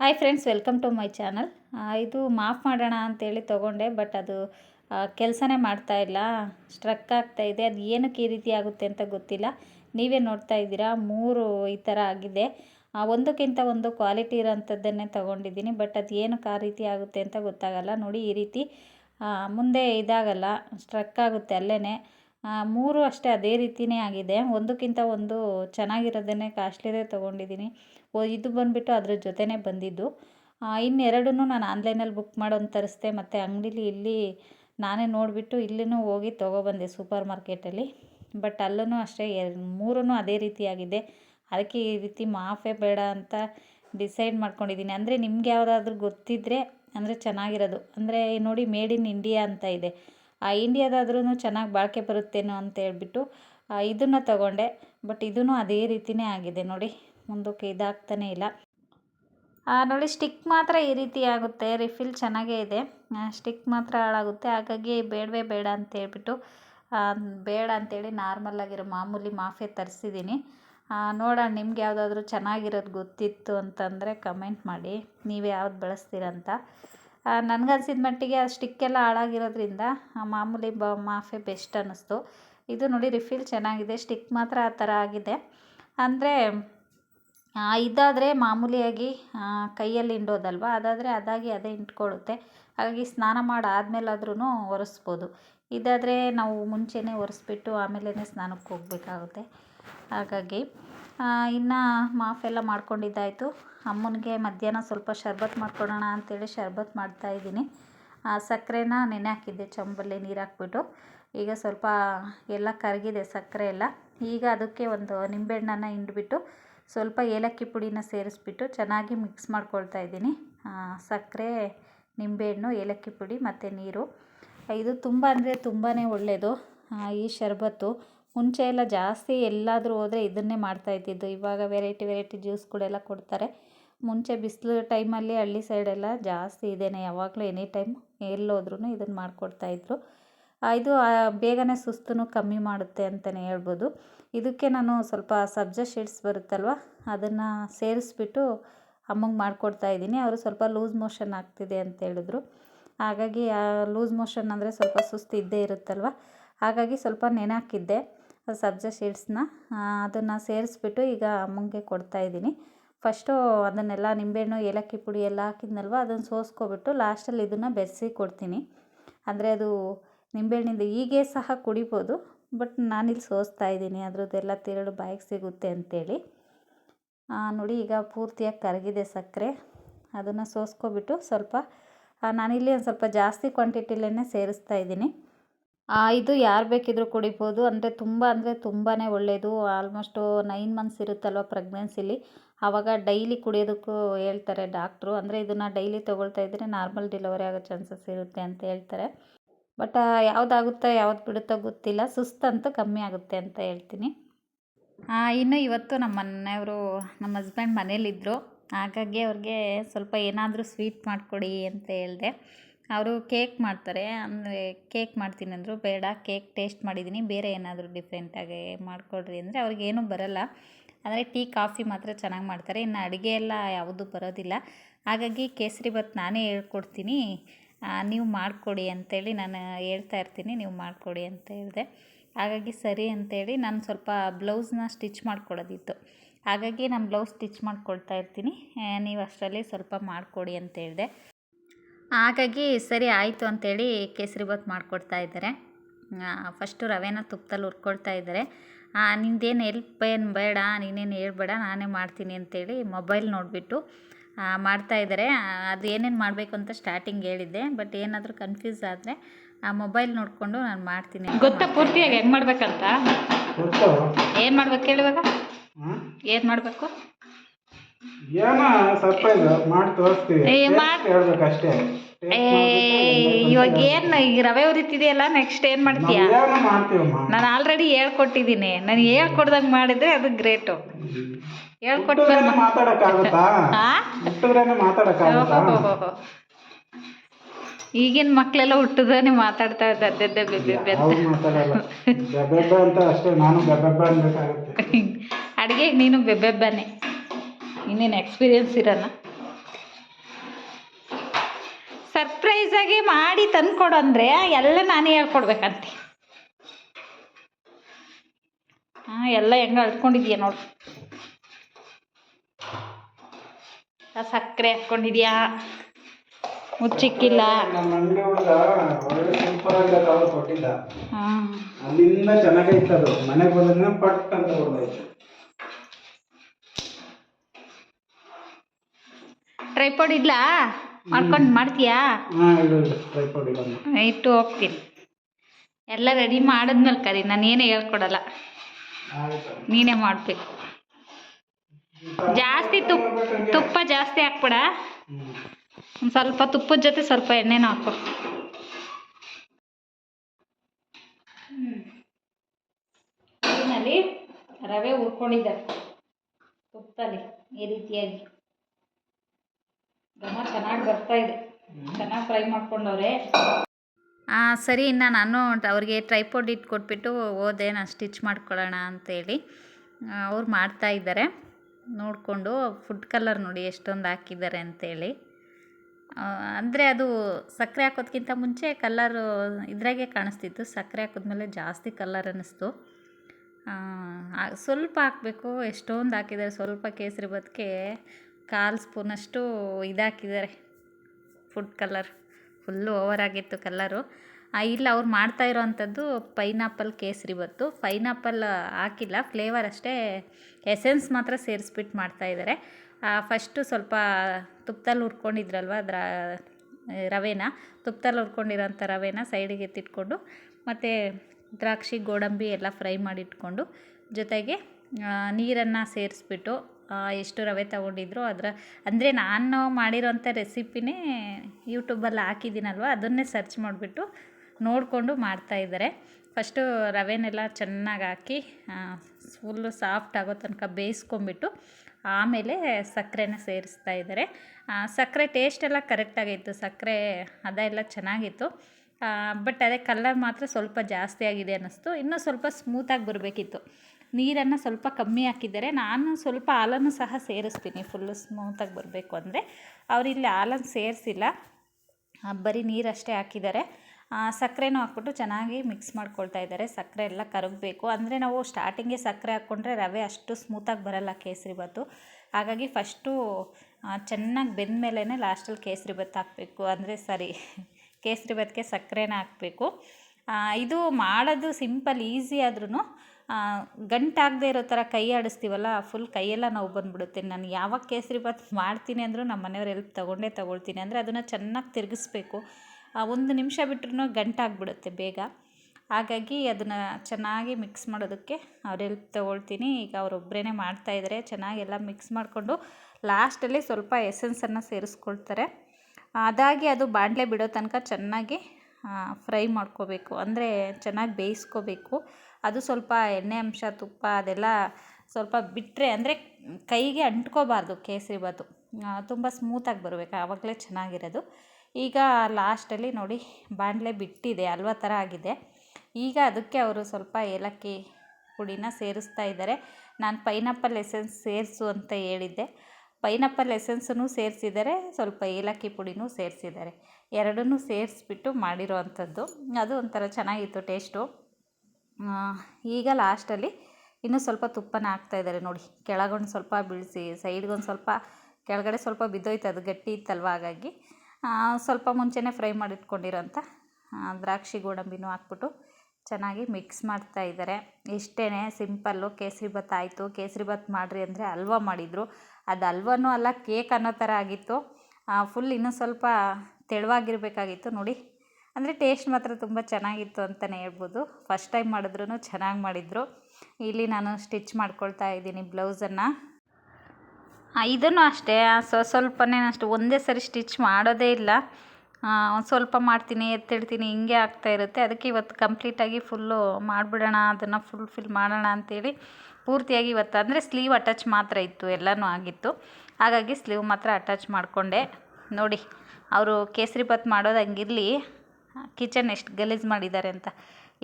Hi friends, welcome to my channel. ಇದು ಮಾಫ್ ಮಾಡೋಣ ಅಂತೇಳಿ ತೊಗೊಂಡೆ, ಬಟ್ ಅದು ಕೆಲಸನೇ ಮಾಡ್ತಾ ಇಲ್ಲ. ಸ್ಟ್ರಕ್ ಆಗ್ತಾ ಇದೆ. ಅದು ಏನಕ್ಕೆ ಈ ರೀತಿ ಆಗುತ್ತೆ ಅಂತ ಗೊತ್ತಿಲ್ಲ. ನೀವೇ ನೋಡ್ತಾ ಇದ್ದೀರಾ, ಮೂರು ಈ ಥರ ಆಗಿದೆ. ಒಂದಕ್ಕಿಂತ ಒಂದು ಕ್ವಾಲಿಟಿ ಇರೋಂಥದ್ದನ್ನೇ ತೊಗೊಂಡಿದ್ದೀನಿ, ಬಟ್ ಅದು ಏನಕ್ಕೆ ಆ ರೀತಿ ಆಗುತ್ತೆ ಅಂತ ಗೊತ್ತಾಗಲ್ಲ. ನೋಡಿ, ಈ ರೀತಿ ಮುಂದೆ ಇದಾಗಲ್ಲ. ಸ್ಟ್ರಕ್ ಆಗುತ್ತೆ ಅಲ್ಲೇ ಮೂರು ಅಷ್ಟೇ ಅದೇ ರೀತಿಯೇ ಆಗಿದೆ. ಒಂದಕ್ಕಿಂತ ಒಂದು ಚೆನ್ನಾಗಿರೋದನ್ನೇ ಕಾಸ್ಟ್ಲಿದೇ ತೊಗೊಂಡಿದ್ದೀನಿ. ಓ, ಇದು ಬಂದುಬಿಟ್ಟು ಅದ್ರ ಜೊತೆನೇ ಬಂದಿದ್ದು. ಇನ್ನೆರಡೂ ನಾನು ಆನ್ಲೈನಲ್ಲಿ ಬುಕ್ ಮಾಡೋದು ತರಿಸ್ದೆ, ಮತ್ತು ಅಂಗಡೀಲಿ ಇಲ್ಲಿ ನಾನೇ ನೋಡಿಬಿಟ್ಟು ಇಲ್ಲಿನೂ ಹೋಗಿ ತೊಗೊಬಂದೆ ಸೂಪರ್ ಮಾರ್ಕೆಟಲ್ಲಿ. ಬಟ್ ಅಲ್ಲೂ ಅಷ್ಟೇ ಮೂರೂ ಅದೇ ರೀತಿಯಾಗಿದೆ ಅದಕ್ಕೆ ಈ ರೀತಿ ಮಾಫೇ ಬೇಡ ಅಂತ ಡಿಸೈಡ್ ಮಾಡ್ಕೊಂಡಿದ್ದೀನಿ. ಅಂದರೆ ನಿಮ್ಗೆ ಯಾವುದಾದ್ರೂ ಗೊತ್ತಿದ್ದರೆ ಅಂದರೆ ಚೆನ್ನಾಗಿರೋದು. ಅಂದರೆ ನೋಡಿ ಮೇಡ್ ಇನ್ ಇಂಡಿಯಾ ಅಂತ ಇದೆ. ಇಂಡಿಯಾದಾದ್ರೂ ಚೆನ್ನಾಗಿ ಬಾಳಿಕೆ ಬರುತ್ತೇನೋ ಅಂತ ಹೇಳ್ಬಿಟ್ಟು ಇದನ್ನು ತಗೊಂಡೆ. ಬಟ್ ಇದೂ ಅದೇ ರೀತಿಯೇ ಆಗಿದೆ ನೋಡಿ. ಮುಂದಕ್ಕೆ ಇದಾಗ್ತಾನೇ ಇಲ್ಲ. ನೋಡಿ, ಸ್ಟಿಕ್ ಮಾತ್ರ ಈ ರೀತಿ ಆಗುತ್ತೆ. ರಿಫಿಲ್ ಚೆನ್ನಾಗೇ ಇದೆ. ಸ್ಟಿಕ್ ಮಾತ್ರ ಹಾಳಾಗುತ್ತೆ. ಹಾಗಾಗಿ ಬೇಡವೇ ಬೇಡ ಅಂತ ಹೇಳ್ಬಿಟ್ಟು ಬೇಡ ಅಂತೇಳಿ ನಾರ್ಮಲ್ ಆಗಿರೋ ಮಾಮೂಲಿ ಮಾಫೆ ತರಿಸಿದ್ದೀನಿ. ನೋಡೋಣ ನಿಮ್ಗೆ ಯಾವುದಾದ್ರೂ ಚೆನ್ನಾಗಿರೋದು ಗೊತ್ತಿತ್ತು ಅಂತಂದರೆ ಕಮೆಂಟ್ ಮಾಡಿ. ನೀವು ಯಾವ್ದು ಬಳಸ್ತೀರಂತ ನನಗನ್ಸಿದ ಮಟ್ಟಿಗೆ ಆ ಸ್ಟಿಕ್ಕೆಲ್ಲ ಹಾಳಾಗಿರೋದ್ರಿಂದ ಮಾಮೂಲಿ ಬ, ಮಾಫೆ ಬೆಸ್ಟ್ ಅನ್ನಿಸ್ತು. ಇದು ನೋಡಿ ರಿಫಿಲ್ ಚೆನ್ನಾಗಿದೆ. ಸ್ಟಿಕ್ ಮಾತ್ರ ಆ ಥರ ಆಗಿದೆ. ಅಂದರೆ ಇದಾದರೆ ಮಾಮೂಲಿಯಾಗಿ ಕೈಯಲ್ಲಿ ಹಿಂಡೋದಲ್ವ? ಅದಾದರೆ ಅದಾಗಿ ಅದೇ ಹಿಂಡ್ಕೊಳ್ಳುತ್ತೆ. ಹಾಗಾಗಿ ಸ್ನಾನ ಮಾಡಾದ್ಮೇಲಾದ್ರೂ ಒರೆಸ್ಬೋದು. ಇದಾದರೆ ನಾವು ಮುಂಚೆನೇ ಒರೆಸ್ಬಿಟ್ಟು ಆಮೇಲೆ ಸ್ನಾನಕ್ಕೆ ಹೋಗಬೇಕಾಗುತ್ತೆ. ಹಾಗಾಗಿ ಇನ್ನು ಮಾಫೆಲ್ಲ ಮಾಡ್ಕೊಂಡಿದ್ದಾಯಿತು. ಅಮ್ಮನಿಗೆ ಮಧ್ಯಾಹ್ನ ಸ್ವಲ್ಪ ಶರ್ಬತ್ ಮಾಡ್ಕೊಡೋಣ ಅಂತೇಳಿ ಶರ್ಬತ್ ಮಾಡ್ತಾಯಿದ್ದೀನಿ ಸಕ್ಕರೆನ ನೆನೆ ಹಾಕಿದ್ದೆ ಚಂಬಲ್ಲಿ ನೀರು ಹಾಕ್ಬಿಟ್ಟು. ಈಗ ಸ್ವಲ್ಪ ಎಲ್ಲ ಕರಗಿದೆ ಸಕ್ಕರೆ ಎಲ್ಲ. ಈಗ ಅದಕ್ಕೆ ಒಂದು ನಿಂಬೆಹಣ್ಣನ್ನು ಹಿಂಡ್ಬಿಟ್ಟು ಸ್ವಲ್ಪ ಏಲಕ್ಕಿ ಪುಡಿನ ಸೇರಿಸ್ಬಿಟ್ಟು ಚೆನ್ನಾಗಿ ಮಿಕ್ಸ್ ಮಾಡ್ಕೊಳ್ತಾ ಇದ್ದೀನಿ. ಸಕ್ಕರೆ, ನಿಂಬೆಹಣ್ಣು, ಏಲಕ್ಕಿ ಪುಡಿ ಮತ್ತು ನೀರು. ಇದು ತುಂಬ ಅಂದರೆ ತುಂಬಾ ಒಳ್ಳೆಯದು ಈ ಶರಬತ್ತು. ಮುಂಚೆ ಎಲ್ಲ ಜಾಸ್ತಿ ಎಲ್ಲಾದರೂ ಹೋದರೆ ಇದನ್ನೇ ಮಾಡ್ತಾ ಇದ್ದಿದ್ದು. ಇವಾಗ ವೆರೈಟಿ ವೆರೈಟಿ ಜ್ಯೂಸ್ಗಳೆಲ್ಲ ಕೊಡ್ತಾರೆ. ಮುಂಚೆ ಬಿಸಿಲು ಟೈಮಲ್ಲಿ ಹಳ್ಳಿ ಸೈಡೆಲ್ಲ ಜಾಸ್ತಿ ಇದೇನೆ. ಯಾವಾಗಲೂ ಎನಿ ಟೈಮ್ ಎಲ್ಲೋದ್ರೂ ಇದನ್ನು ಮಾಡಿಕೊಡ್ತಾಯಿದ್ರು ಇದು ಬೇಗನೆ ಸುಸ್ತನ್ನು ಕಮ್ಮಿ ಮಾಡುತ್ತೆ ಅಂತಲೇ ಹೇಳ್ಬೋದು. ಇದಕ್ಕೆ ನಾನು ಸ್ವಲ್ಪ ಸಬ್ಜಾ ಶೀಟ್ಸ್ ಬರುತ್ತಲ್ವ? ಅದನ್ನು ಸೇರಿಸ್ಬಿಟ್ಟು ಅಮ್ಮಂಗೆ ಮಾಡಿಕೊಡ್ತಾ ಇದ್ದೀನಿ. ಅವರು ಸ್ವಲ್ಪ ಲೂಸ್ ಮೋಷನ್ ಆಗ್ತಿದೆ ಅಂತ ಹೇಳಿದ್ರು. ಹಾಗಾಗಿ ಲೂಸ್ ಮೋಷನ್ ಅಂದರೆ ಸ್ವಲ್ಪ ಸುಸ್ತು ಇದ್ದೇ ಇರುತ್ತಲ್ವ? ಹಾಗಾಗಿ ಸ್ವಲ್ಪ ನೆನೆ ಹಾಕಿದ್ದೆ ಸಬ್ಜಾ ಸೀಡ್ಸ್ನ ಅದನ್ನು ಸೇರಿಸ್ಬಿಟ್ಟು ಈಗ ಅಮ್ಮಂಗೆ ಕೊಡ್ತಾ ಇದ್ದೀನಿ. ಫಸ್ಟು ಅದನ್ನೆಲ್ಲ ನಿಂಬೆಹಣ್ಣು ಏಲಕ್ಕಿ ಪುಡಿ ಎಲ್ಲ ಹಾಕಿದ್ನಲ್ವ? ಅದನ್ನು ಸೋಸ್ಕೊಬಿಟ್ಟು ಲಾಸ್ಟಲ್ಲಿ ಇದನ್ನು ಬೆರೆಸಿ ಕೊಡ್ತೀನಿ. ಅಂದರೆ ಅದು ನಿಂಬೆಹಣ್ಣಿಂದ ಹೀಗೆ ಸಹ ಕುಡಿಬೋದು ಬಟ್ ನಾನಿಲ್ಲಿ ಸೋಸ್ತಾ ಇದ್ದೀನಿ. ಅದರದ್ದೆಲ್ಲ ತಿರುಳು ಬಾಯಿಗೆ ಸಿಗುತ್ತೆ ಅಂತೇಳಿ. ಆ, ನೋಡಿ ಈಗ ಪೂರ್ತಿಯಾಗಿ ಕರಗಿದೆ ಸಕ್ಕರೆ. ಅದನ್ನು ಸೋಸ್ಕೊಬಿಟ್ಟು ಸ್ವಲ್ಪ ನಾನಿಲ್ಲಿ ಒಂದು ಸ್ವಲ್ಪ ಜಾಸ್ತಿ ಕ್ವಾಂಟಿಟಿಲೇ ಸೇರಿಸ್ತಾ ಇದ್ದೀನಿ. ಇದು ಯಾರು ಬೇಕಿದ್ರೂ ಕುಡಿಬೋದು. ಅಂದರೆ ತುಂಬ ಅಂದರೆ ತುಂಬಾ ಒಳ್ಳೆಯದು ಆಲ್ಮೋಸ್ಟು ನೈನ್ ಮಂತ್ಸ್ ಇರುತ್ತಲ್ವ ಪ್ರೆಗ್ನೆನ್ಸಿಲಿ ಆವಾಗ ಡೈಲಿ ಕುಡಿಯೋದಕ್ಕೂ ಹೇಳ್ತಾರೆ ಡಾಕ್ಟ್ರು ಅಂದರೆ ಇದನ್ನು ಡೈಲಿ ತೊಗೊಳ್ತಾ ಇದ್ದರೆ ನಾರ್ಮಲ್ ಡೆಲಿವರಿ ಆಗೋ ಚಾನ್ಸಸ್ ಇರುತ್ತೆ ಅಂತ ಹೇಳ್ತಾರೆ. ಬಟ್ ಯಾವುದಾಗುತ್ತೋ ಯಾವ್ದು ಬಿಡುತ್ತೋ ಗೊತ್ತಿಲ್ಲ. ಸುಸ್ತಂತೂ ಕಮ್ಮಿ ಆಗುತ್ತೆ ಅಂತ ಹೇಳ್ತೀನಿ. ಇನ್ನು ಇವತ್ತು ನಮ್ಮ ಮನೆಯವರು ನಮ್ಮ ಹಸ್ಬೆಂಡ್ ಮನೇಲಿದ್ದರು ಹಾಗಾಗಿ ಅವ್ರಿಗೆ ಸ್ವಲ್ಪ ಏನಾದರೂ ಸ್ವೀಟ್ ಮಾಡಿಕೊಡಿ ಅಂತ ಹೇಳಿದೆ. ಅವರು ಕೇಕ್ ಮಾಡ್ತಾರೆ. ಅಂದರೆ ಕೇಕ್ ಮಾಡ್ತೀನಿ ಅಂದರು, ಬೇಡ, ಕೇಕ್ ಟೇಸ್ಟ್ ಮಾಡಿದ್ದೀನಿ ಬೇರೆ ಏನಾದರೂ ಡಿಫ್ರೆಂಟಾಗಿ ಮಾಡಿಕೊಡ್ರಿ ಅಂದರೆ ಅವ್ರಿಗೇನೂ ಬರಲ್ಲ. ಅಂದರೆ ಟೀ, ಕಾಫಿ ಮಾತ್ರ ಚೆನ್ನಾಗಿ ಮಾಡ್ತಾರೆ. ಇನ್ನು ಅಡುಗೆ ಎಲ್ಲ ಯಾವುದೂ ಬರೋದಿಲ್ಲ. ಹಾಗಾಗಿ ಕೇಸರಿ ಬಾತ್ ನಾನೇ ಹೇಳ್ಕೊಡ್ತೀನಿ. ನೀವು ಮಾಡಿಕೊಡಿ ಅಂತೇಳಿ ನಾನು ಹೇಳ್ತಾ ಇರ್ತೀನಿ. ನೀವು ಮಾಡಿಕೊಡಿ ಅಂತ ಹೇಳಿದೆ. ಹಾಗಾಗಿ ಸರಿ ಅಂತೇಳಿ ನಾನು ಸ್ವಲ್ಪ ಬ್ಲೌಸ್ನ ಸ್ಟಿಚ್ ಮಾಡ್ಕೊಡೋದಿತ್ತು. ಹಾಗಾಗಿ ನಾನು ಬ್ಲೌಸ್ ಸ್ಟಿಚ್ ಮಾಡ್ಕೊಳ್ತಾ ಇರ್ತೀನಿ. ನೀವು ಅಷ್ಟರಲ್ಲಿ ಸ್ವಲ್ಪ ಮಾಡಿಕೊಡಿ ಅಂತ ಹೇಳಿದೆ. ಹಾಗಾಗಿ ಸರಿ ಆಯಿತು ಅಂತೇಳಿ ಕೇಸರಿ ಬಾತ್ ಮಾಡಿಕೊಡ್ತಾ ಇದ್ದಾರೆ. ಫಸ್ಟು ರವೆನ ತುಪ್ಪದಲ್ಲಿ ಹುರ್ಕೊಳ್ತಾ ಇದ್ದಾರೆ. ನಿಂದೇನು ಹೆಲ್ಪ್ ಏನು ಬೇಡ ನೀನೇನು ಹೇಳ್ಬೇಡ ನಾನೇ ಮಾಡ್ತೀನಿ ಅಂತೇಳಿ ಮೊಬೈಲ್ ನೋಡಿಬಿಟ್ಟು ಮಾಡ್ತಾ ಇದ್ದಾರೆ. ಅದು ಏನೇನು ಮಾಡಬೇಕು ಅಂತ ಸ್ಟಾರ್ಟಿಂಗ್ ಹೇಳಿದ್ದೆ ಬಟ್ ಏನಾದರೂ ಕನ್ಫ್ಯೂಸ್ ಆದರೆ ಆ ಮೊಬೈಲ್ ನೋಡಿಕೊಂಡು ನಾನು ಮಾಡ್ತೀನಿ ಗೊತ್ತಾ ಪೂರ್ತಿಯಾಗಿ ಹೆಂಗೆ ಮಾಡ್ಬೇಕಂತ? ಏನು ಮಾಡ್ಬೇಕು ಹೇಳಿ ಇವಾಗ? ಹ್ಮ್? ಏನು ಮಾಡಬೇಕು? ಏನೋ ಸರ್ಪ್ರೈಸ್ ಮಾಡಿ ತೋರಿಸ್ತೀವಿ. ಇವಾಗ ಏನು ಈಗ ರವೆ ಉರಿತಿದೆಯಲ್ಲ ನೆಕ್ಸ್ಟ್ ಏನು ಮಾಡ್ತೀಯಾ? ನಾನು ಆಲ್ರೆಡಿ ಹೇಳ್ಕೊಟ್ಟಿದ್ದೀನಿ. ನಾನು ಹೇಳ್ಕೊಡ್ದಂಗೆ ಮಾಡಿದ್ರೆ ಅದು ಗ್ರೇಟು ಈಗಿನ ಮಕ್ಕಳೆಲ್ಲ ಹುಟ್ಟಿದ್ರೆ ಮಾತಾಡ್ತಾ ಇದ್ದಾರೆ. ಅಷ್ಟೇ ನಾನು ಅಡುಗೆಗೆ ನೀನು ಬೆಬ್ಬೆಬ್ಬನೇ. ಇನ್ನೇನು ಎಕ್ಸ್ಪೀರಿಯನ್ಸ್ ಇರೋಲ್ಲ. ಸರ್ಪ್ರೈಸಾಗಿ ಮಾಡಿ ತಂದ್ಕೊಡು ಅಂದರೆ ಎಲ್ಲ ನಾನೇ ಹೇಳ್ಕೊಡ್ಬೇಕಂತೆ. ಹಾಂ ಎಲ್ಲ ಹೆಂಗೆ ಅಳ್ಕೊಂಡಿದ್ಯಾ ನೋಡು. ಸಕ್ಕರೆ ಹಾಕ್ಕೊಂಡಿದ್ಯಾ? ಮುಚ್ಚಿಕ್ಕಿಲ್ಲ. ಹಾಂ. ಅಲ್ಲಿಂದ ಚೆನ್ನಾಗೈತೆ ಅದು. ಮನೆಗೆ ಪಟ್ ಅಂತ ಹೊಡೆದೈತೆ ಟ್ರೈಪಾಡ್ ಇಡ್ಲಾ? ಮಾಡ್ಕೊಂಡು ಮಾಡ್ತೀಯಾ? ಇಟ್ಟು ಹೋಗ್ತೀನಿ. ಎಲ್ಲ ರೆಡಿ ಮಾಡಿದ್ಮೇಲೆ ಕರಿ ನಾನು ಏನೇ ಹೇಳ್ಕೊಡಲ್ಲ. ನೀನೇ ಮಾಡಬೇಕು. ಜಾಸ್ತಿ ತುಪ್ಪ ತುಪ್ಪ ಜಾಸ್ತಿ ಹಾಕ್ಬೇಡ. ಒಂದು ಸ್ವಲ್ಪ ತುಪ್ಪದ ಜೊತೆ ಸ್ವಲ್ಪ ಎಣ್ಣೆನ ಹಾಕು. ರವೆ ಹುರ್ಕೊಂಡಿದ್ದಾರೆ ತುಪ್ಪದಲ್ಲಿ ಈ ರೀತಿಯಾಗಿ. ಘಮ ಚೆನ್ನಾಗಿ ಬರ್ತಾ ಇದೆ. ಚೆನ್ನಾಗಿ ಫ್ರೈ ಮಾಡ್ಕೊಂಡವ್ರೆ. ಸರಿ ಇನ್ನು ನಾನು ಅವ್ರಿಗೆ ಟ್ರೈಪೋಡ್ ಇಟ್ಟು ಕೊಟ್ಬಿಟ್ಟು ಹೋದೆ ನಾನು ಸ್ಟಿಚ್ ಮಾಡ್ಕೊಳ್ಳೋಣ ಅಂತೇಳಿ. ಅವ್ರು ಮಾಡ್ತಾ ಇದ್ದಾರೆ. ನೋಡಿಕೊಂಡು ಫುಡ್ ಕಲರ್ ನೋಡಿ ಎಷ್ಟೊಂದು ಹಾಕಿದ್ದಾರೆ ಅಂತೇಳಿ. ಅಂದರೆ ಅದು ಸಕ್ಕರೆ ಹಾಕೋದ್ಕಿಂತ ಮುಂಚೆ ಕಲ್ಲರು ಇದ್ರಾಗೆ ಕಾಣಿಸ್ತಿತ್ತು. ಸಕ್ಕರೆ ಹಾಕಿದ್ಮೇಲೆ ಜಾಸ್ತಿ ಕಲ್ಲರ್ ಅನ್ನಿಸ್ತು. ಸ್ವಲ್ಪ ಹಾಕಬೇಕು ಎಷ್ಟೊಂದು ಹಾಕಿದ್ದಾರೆ ಸ್ವಲ್ಪ ಕೇಸರಿ ಬದಕ್ಕೆ ಕಾಲು ಸ್ಪೂನಷ್ಟು ಇದಾಕಿದ್ದಾರೆ. Food colour. ಫುಲ್ಲು ಓವರ್ ಆಗಿತ್ತು ಕಲ್ಲರು ಇಲ್ಲ, ಅವ್ರು ಮಾಡ್ತಾ ಇರೋವಂಥದ್ದು ಪೈನಾಪಲ್ ಕೇಸರಿ ಬತ್ತು ಪೈನಾಪಲ್ ಹಾಕಿಲ್ಲ. ಫ್ಲೇವರ್ ಅಷ್ಟೇ ಎಸೆನ್ಸ್ ಮಾತ್ರ ಸೇರಿಸ್ಬಿಟ್ಟು ಮಾಡ್ತಾಯಿದ್ದಾರೆ ಫಸ್ಟು ಸ್ವಲ್ಪ ತುಪ್ಪದಲ್ಲಿ ಹುರ್ಕೊಂಡಿದ್ರಲ್ವ ಅದರ ರವೆನ? ತುಪ್ಪದಲ್ಲಿ ಹುರ್ಕೊಂಡಿರೋಂಥ ರವೆನ ಸೈಡಿಗೆ ಎತ್ತಿಟ್ಕೊಂಡು ಮತ್ತು ದ್ರಾಕ್ಷಿ, ಗೋಡಂಬಿ ಎಲ್ಲ ಫ್ರೈ ಮಾಡಿಟ್ಕೊಂಡು ಜೊತೆಗೆ ನೀರನ್ನು ಸೇರಿಸ್ಬಿಟ್ಟು ಎಷ್ಟು ರವೆ ತಗೊಂಡಿದ್ರು ಅದರ ಅಂದರೆ ನಾನು ಮಾಡಿರೋಂಥ ರೆಸಿಪಿನೇ ಯೂಟ್ಯೂಬಲ್ಲಿ ಹಾಕಿದ್ದೀನಲ್ವ? ಅದನ್ನೇ ಸರ್ಚ್ ಮಾಡಿಬಿಟ್ಟು ನೋಡಿಕೊಂಡು ಮಾಡ್ತಾಯಿದ್ದಾರೆ ಫಸ್ಟು ರವೆನೆಲ್ಲ ಚೆನ್ನಾಗಿ ಹಾಕಿ ಫುಲ್ಲು ಸಾಫ್ಟ್ ಆಗೋ ತನಕ ಬೇಯಿಸ್ಕೊಂಬಿಟ್ಟು ಆಮೇಲೆ ಸಕ್ಕರೆನ ಸೇರಿಸ್ತಾ ಇದ್ದಾರೆ. ಸಕ್ಕರೆ ಟೇಸ್ಟ್ ಎಲ್ಲ ಕರೆಕ್ಟಾಗಿತ್ತು ಸಕ್ಕರೆ ಅದೆಲ್ಲ ಚೆನ್ನಾಗಿತ್ತು. ಬಟ್ ಅದೇ ಕಲರ್ ಮಾತ್ರ ಸ್ವಲ್ಪ ಜಾಸ್ತಿ ಆಗಿದೆ ಅನ್ನಿಸ್ತು. ಇನ್ನೂ ಸ್ವಲ್ಪ ಸ್ಮೂತಾಗಿ ಬರಬೇಕಿತ್ತು. ನೀರನ್ನು ಸ್ವಲ್ಪ ಕಮ್ಮಿ ಹಾಕಿದ್ದಾರೆ. ನಾನು ಸ್ವಲ್ಪ ಹಾಲನ್ನು ಸಹ ಸೇರಿಸ್ತೀನಿ. ಫುಲ್ಲು ಸ್ಮೂತಾಗಿ ಬರಬೇಕು ಅಂದರೆ. ಅವರಿಲ್ಲಿ ಹಾಲನ್ನು ಸೇರಿಸಿಲ್ಲ. ಬರೀ ನೀರಷ್ಟೇ ಹಾಕಿದ್ದಾರೆ. ಸಕ್ಕರೆನೂ ಹಾಕ್ಬಿಟ್ಟು ಚೆನ್ನಾಗಿ ಮಿಕ್ಸ್ ಮಾಡ್ಕೊಳ್ತಾ ಇದ್ದಾರೆ. ಸಕ್ಕರೆ ಎಲ್ಲ ಕರಗಬೇಕು. ಅಂದರೆ ನಾವು ಸ್ಟಾರ್ಟಿಂಗೇ ಸಕ್ಕರೆ ಹಾಕ್ಕೊಂಡ್ರೆ ರವೆ ಅಷ್ಟು ಸ್ಮೂತಾಗಿ ಬರಲ್ಲ ಕೇಸರಿ ಬಾತು ಹಾಗಾಗಿ ಫಸ್ಟು ಚೆನ್ನಾಗಿ ಬೆಂದ ಮೇಲೇ ಲಾಸ್ಟಲ್ಲಿ ಕೇಸರಿ ಭಾತ್ ಹಾಕಬೇಕು. ಅಂದರೆ ಸರಿ, ಕೇಸರಿ ಭಾತ್ಗೆ ಸಕ್ಕರೆನ ಹಾಕಬೇಕು. ಇದು ಮಾಡೋದು ಸಿಂಪಲ್ ಈಸಿ ಆದ್ರೂ ಗಂಟಾಗದೇ ಇರೋ ಥರ ಕೈ ಆಡಿಸ್ತೀವಲ್ಲ ಫುಲ್ ಕೈಯೆಲ್ಲ ನೋವು ಬಂದುಬಿಡುತ್ತೆ. ನಾನು ಯಾವಾಗ ಕೇಸರಿ ಭಾತ್ ಮಾಡ್ತೀನಿ ಅಂದರೂ ನಮ್ಮ ಮನೆಯವ್ರು ಹೆಲ್ಪ್ ತೊಗೊಂಡೇ ತೊಗೊಳ್ತೀನಿ. ಅಂದರೆ ಅದನ್ನು ಚೆನ್ನಾಗಿ ತಿರುಗಿಸ್ಬೇಕು. ಒಂದು ನಿಮಿಷ ಬಿಟ್ರೂ ಗಂಟಾಗ್ಬಿಡುತ್ತೆ ಬೇಗ. ಹಾಗಾಗಿ ಅದನ್ನು ಚೆನ್ನಾಗಿ ಮಿಕ್ಸ್ ಮಾಡೋದಕ್ಕೆ ಅವ್ರ ಹೆಲ್ಪ್ ತೊಗೊಳ್ತೀನಿ. ಈಗ ಅವರೊಬ್ಬರೇ ಮಾಡ್ತಾಯಿದ್ದಾರೆ ಚೆನ್ನಾಗಿ ಎಲ್ಲ ಮಿಕ್ಸ್ ಮಾಡಿಕೊಂಡು ಲಾಸ್ಟಲ್ಲಿ ಸ್ವಲ್ಪ ಎಸೆನ್ಸನ್ನು ಸೇರಿಸ್ಕೊಳ್ತಾರೆ. ಅದಾಗಿ ಅದು ಬಾಣಲೆ ಬಿಡೋ ತನಕ ಚೆನ್ನಾಗಿ ಫ್ರೈ ಮಾಡ್ಕೋಬೇಕು. ಅಂದರೆ ಚೆನ್ನಾಗಿ ಬೇಯಿಸ್ಕೋಬೇಕು. ಅದು ಸ್ವಲ್ಪ ಎಣ್ಣೆ ಅಂಶ, ತುಪ್ಪ ಅದೆಲ್ಲ ಸ್ವಲ್ಪ ಬಿಟ್ಟರೆ ಅಂದರೆ ಕೈಗೆ ಅಂಟ್ಕೋಬಾರ್ದು ಕೇಸರಿ ಭಾತು ತುಂಬ ಸ್ಮೂತಾಗಿ ಬರಬೇಕು. ಆವಾಗಲೇ ಚೆನ್ನಾಗಿರೋದು. ಈಗ ಲಾಸ್ಟಲ್ಲಿ ನೋಡಿ ಬಾಣಲೆ ಬಿಟ್ಟಿದೆ ಹಲ್ವ ಥರ ಆಗಿದೆ. ಈಗ ಅದಕ್ಕೆ ಅವರು ಸ್ವಲ್ಪ ಏಲಕ್ಕಿ ಪುಡಿನ ಸೇರಿಸ್ತಾ ಇದ್ದಾರೆ. ನಾನು ಪೈನಾಪಲ್ ಎಸೆನ್ಸ್ ಸೇರಿಸು ಅಂತ ಹೇಳಿದ್ದೆ. ಪೈನಾಪಲ್ ಎಸೆನ್ಸನ್ನು ಸೇರಿಸಿದ್ದಾರೆ, ಸ್ವಲ್ಪ ಏಲಕ್ಕಿ ಪುಡಿನೂ ಸೇರಿಸಿದ್ದಾರೆ. ಎರಡನ್ನೂ ಸೇರಿಸ್ಬಿಟ್ಟು ಮಾಡಿರೋ ಅಂಥದ್ದು ಅದು ಒಂಥರ ಚೆನ್ನಾಗಿತ್ತು ಟೇಸ್ಟು. ಈಗ ಲಾಸ್ಟಲ್ಲಿ ಇನ್ನೂ ಸ್ವಲ್ಪ ತುಪ್ಪನ ಹಾಕ್ತಾಯಿದ್ದಾರೆ ನೋಡಿ. ಕೆಳಗೊಂದು ಸ್ವಲ್ಪ ಬೀಳಿಸಿ, ಸೈಡ್ಗೊಂದು ಸ್ವಲ್ಪ, ಕೆಳಗಡೆ ಸ್ವಲ್ಪ ಬಿದ್ದೋಯ್ತು ಅದು, ಗಟ್ಟಿ ಇತ್ತಲ್ವ ಹಾಗಾಗಿ. ಸ್ವಲ್ಪ ಮುಂಚೆನೇ ಫ್ರೈ ಮಾಡಿಟ್ಕೊಂಡಿರೋಂಥ ದ್ರಾಕ್ಷಿ ಗೋಡಂಬಿನೂ ಹಾಕ್ಬಿಟ್ಟು ಚೆನ್ನಾಗಿ ಮಿಕ್ಸ್ ಮಾಡ್ತಾ ಇದ್ದಾರೆ. ಇಷ್ಟೇ ಸಿಂಪಲ್ಲು, ಕೇಸರಿ ಭಾತ್ ಆಯಿತು. ಕೇಸರಿ ಭಾತ್ ಮಾಡಿರಿ ಅಂದರೆ ಹಲ್ವ ಮಾಡಿದರು. ಅದು ಹಲ್ವನೂ ಅಲ್ಲ, ಕೇಕ್ ಅನ್ನೋ ಥರ ಆಗಿತ್ತು. ಫುಲ್ ಇನ್ನೂ ಸ್ವಲ್ಪ ತೆಳುವಾಗಿರಬೇಕಾಗಿತ್ತು ನೋಡಿ. ಅಂದರೆ ಟೇಸ್ಟ್ ಮಾತ್ರ ತುಂಬ ಚೆನ್ನಾಗಿತ್ತು ಅಂತಲೇ ಹೇಳ್ಬೋದು. ಫಸ್ಟ್ ಟೈಮ್ ಮಾಡಿದ್ರೂ ಚೆನ್ನಾಗಿ ಮಾಡಿದರು. ಇಲ್ಲಿ ನಾನು ಸ್ಟಿಚ್ ಮಾಡ್ಕೊಳ್ತಾ ಇದ್ದೀನಿ ಬ್ಲೌಸನ್ನು ಇದನ್ನು ಅಷ್ಟೇ ಸ್ವ ಸ್ವಲ್ಪನೇ ಅಷ್ಟು ಒಂದೇ ಸರಿ ಸ್ಟಿಚ್ ಮಾಡೋದೇ ಇಲ್ಲ. ಒಂದು ಸ್ವಲ್ಪ ಮಾಡ್ತೀನಿ, ಎತ್ತಿಡ್ತೀನಿ, ಹಿಂಗೆ ಆಗ್ತಾ ಇರುತ್ತೆ. ಅದಕ್ಕೆ ಇವತ್ತು ಕಂಪ್ಲೀಟಾಗಿ ಫುಲ್ಲು ಮಾಡಿಬಿಡೋಣ, ಅದನ್ನು ಫುಲ್ ಫಿಲ್ ಮಾಡೋಣ ಅಂತೇಳಿ ಪೂರ್ತಿಯಾಗಿ ಇವತ್ತು, ಅಂದರೆ ಸ್ಲೀವ್ ಅಟ್ಯಾಚ್ ಮಾತ್ರ ಇತ್ತು, ಎಲ್ಲನೂ ಆಗಿತ್ತು. ಹಾಗಾಗಿ ಸ್ಲೀವ್ ಮಾತ್ರ ಅಟ್ಯಾಚ್ ಮಾಡಿಕೊಂಡೆ. ನೋಡಿ. ಅವರು ಕೇಸರಿ ಬಾತ್ ಮಾಡೋದು ಹಂಗಿರಲಿ, ಕಿಚನ್ ಎಷ್ಟು ಗಲೀಜು ಮಾಡಿದ್ದಾರೆ ಅಂತ.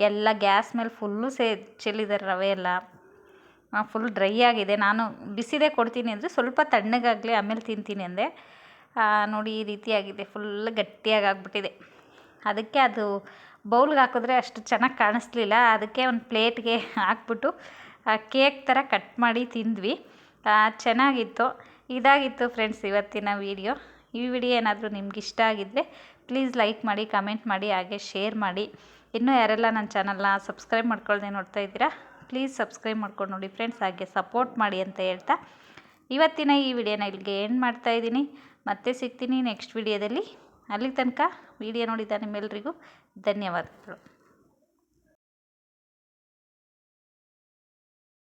ಎಲ್ಲ ಗ್ಯಾಸ್ ಮೇಲೆ ಫುಲ್ಲು ಸೇ ಚೆಲ್ಲಿದ್ದಾರೆ ರವೆ ಎಲ್ಲ. ಫುಲ್ ಡ್ರೈ ಆಗಿದೆ. ನಾನು ಬಿಸಿದೇ ಕೊಡ್ತೀನಿ ಅಂದರೆ ಸ್ವಲ್ಪ ತಣ್ಣಗಾಗಲಿ ಆಮೇಲೆ ತಿಂತೀನಿ ಅಂದೆ. ನೋಡಿ ಈ ರೀತಿಯಾಗಿದೆ ಫುಲ್ ಗಟ್ಟಿಯಾಗಿ ಆಗ್ಬಿಟ್ಟಿದೆ. ಅದಕ್ಕೆ ಅದು ಬೌಲ್ಗೆ ಹಾಕಿದ್ರೆ ಅಷ್ಟು ಚೆನ್ನಾಗಿ ಕಾಣಿಸ್ಲಿಲ್ಲ. ಅದಕ್ಕೆ ಒಂದು ಪ್ಲೇಟ್ಗೆ ಹಾಕ್ಬಿಟ್ಟು ಕೇಕ್ ಥರ ಕಟ್ ಮಾಡಿ ತಿಂದ್ವಿ. ಚೆನ್ನಾಗಿತ್ತು. ಇದಾಗಿತ್ತು ಫ್ರೆಂಡ್ಸ್ ಇವತ್ತಿನ ವಿಡಿಯೋ. ಈ ವಿಡಿಯೋ ಏನಾದರೂ ನಿಮ್ಗೆ ಇಷ್ಟ ಆಗಿದ್ದರೆ ಪ್ಲೀಸ್ ಲೈಕ್ ಮಾಡಿ ಕಮೆಂಟ್ ಮಾಡಿ, ಹಾಗೆ ಶೇರ್ ಮಾಡಿ. ಇನ್ನೂ ಯಾರೆಲ್ಲ ನನ್ನ ಚಾನಲ್ನ ಸಬ್ಸ್ಕ್ರೈಬ್ ಮಾಡ್ಕೊಳ್ದೆ ನೋಡ್ತಾ ಇದ್ದೀರಾ ಪ್ಲೀಸ್ ಸಬ್ಸ್ಕ್ರೈಬ್ ಮಾಡ್ಕೊಂಡು ನೋಡಿ ಫ್ರೆಂಡ್ಸ್ ಹಾಗೆ ಸಪೋರ್ಟ್ ಮಾಡಿ ಅಂತ ಹೇಳ್ತಾ ಇವತ್ತಿನ ಈ ವಿಡಿಯೋನ ಇಲ್ಲಿಗೆ ಎಂಡ್ ಮಾಡ್ತಾ ಇದ್ದೀನಿ. ಮತ್ತೆ ಸಿಗ್ತೀನಿ ನೆಕ್ಸ್ಟ್ ವಿಡಿಯೋದಲ್ಲಿ. ಅಲ್ಲಿ ತನಕ ವಿಡಿಯೋ ನೋಡಿದ ನಿಮ್ಮೆಲ್ಲರಿಗೂ ಧನ್ಯವಾದಗಳು.